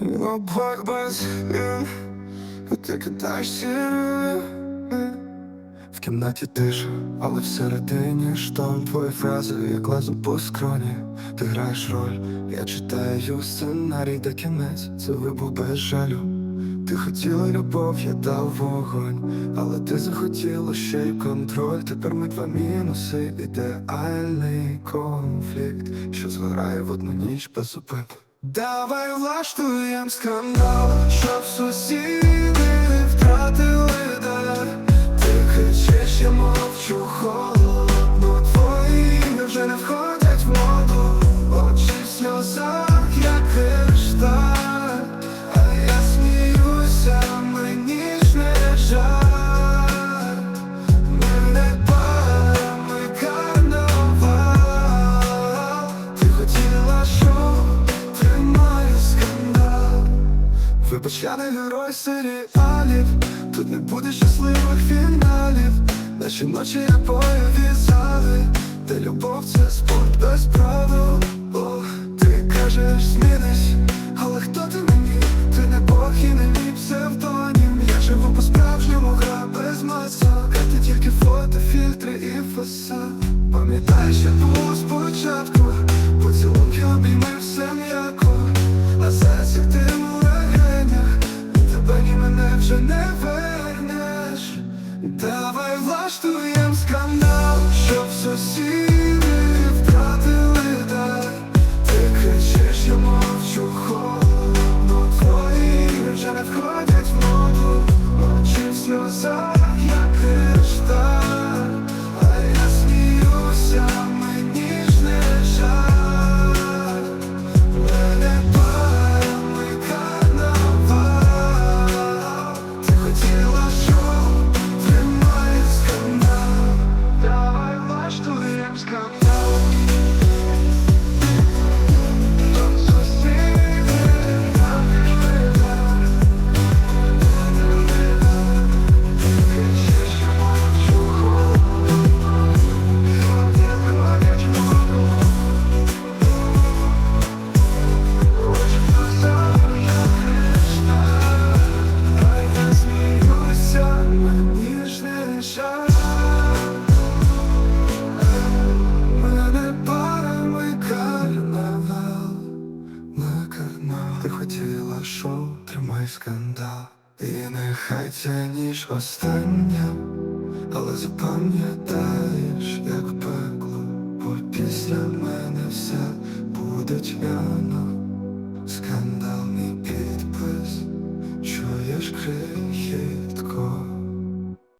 І обох без ти кидаєшся В кімнаті тиша, але всередині штон Твої фрази, як лезо по скроні. Ти граєш роль, я читаю сценарій до кінець. Це вибух без жалю. Ти хотіла любов, я дав вогонь. Але ти захотіла ще й контроль. Тепер ми два мінуси, ідеальний конфлікт Що згорає в одну ніч без зупинку Давай влаштуєм скандал, щоб сусіди втратили Вибач, я не герой серіалів Тут не буде щасливих фіналів. Наші ночі як бойові зали Де любов це спорт без правил. О, Ти кажеш змінись, але хто ти мені? Ти не Бог і не мій псевдонім. Я живу по-справжньому, гра без масок А ти тільки фото, фільтри і фасад. Пам'ятаєш, як було спочатку не вернеш. Давай влаштуєм скандал Щоб сусіди влаштуєм Ти хотіла шоу, тримай скандал. І нехай ця ніч остання Але запам'ятаєш, як пекло. Бо після мене все буде п'яно